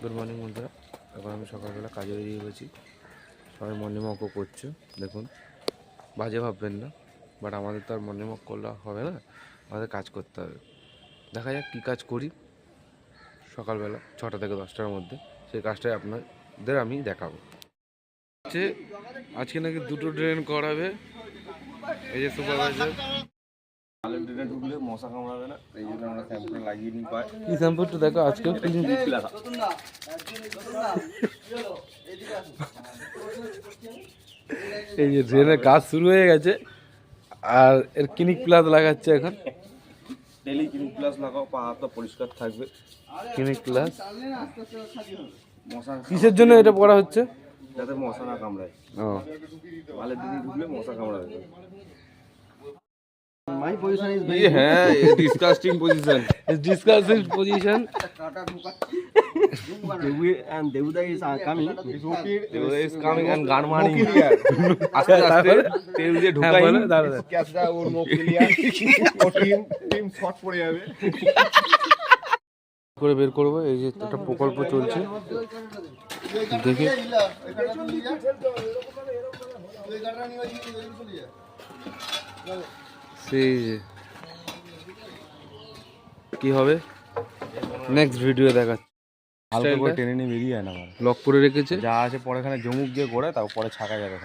Good morning বন্ধুরা এখন আমি সকালবেলা কাজে বেরিয়ে গেছি সবাই মর্নিং ওয়াকও করছে, দেখুন। বাজে ভাববেন না বাট আমাদের তো আর মর্নিং ওয়াক করলে হবে না, আমাদের কাজ করতে হবে। দেখা যাক কী কাজ করি সকালবেলা, ছটা থেকে দশটার মধ্যে। সেই কাজটাই আপনাদের আমি দেখাবো। আজকে নাকি দুটো ড্রেন করাবে, এই যে সুপারভাইজার আলের ঢুকলে মশা কামড়াবে না। এই জন্য আমরা শ্যাম্পুটা লাগিয়ে নিই পাই কি শ্যাম্পুটা দেখো আজকেও ক্লিন এই যে ড্রেনের কাজ শুরু হয়ে গেছে আর এর ক্লিনিক প্লাস লাগাচ্ছে এখন। ডেলি ক্লিনিক প্লাস লাগাও পা হাত পরিষ্কার থাকবে। ক্লিনিক প্লাস মশা কিসের জন্য এটা পড়া হচ্ছে? যাতে মশা না কামড়ায়। ও। আলের ড্রেনে ঢুকলে মশা কামড়াবে। না। হ্যাঁ ডিসকাস্টিং পজিশন ডিসকাস্টিং পজিশন দেবুদা is coming. ইজ কামিং এন্ড গান মারিং আস্তে আস্তে তেল দিয়ে ঢুকাই ক্যাচটা ওর মুখ ক্লিয়ার ও টিম টিম শর্ট পড়ে যাবে করে বের করব এই যে একটা প্রকল্প চলছে দেখে সেই কি হবে? নেক্সট ভিডিও দেখাচ্ছি। হালকা করে টেনে নিয়ে বেরিয়ে না লক করে রেখেছে? যা আছে জমুক গিয়ে তারপরে ছাকা যাবে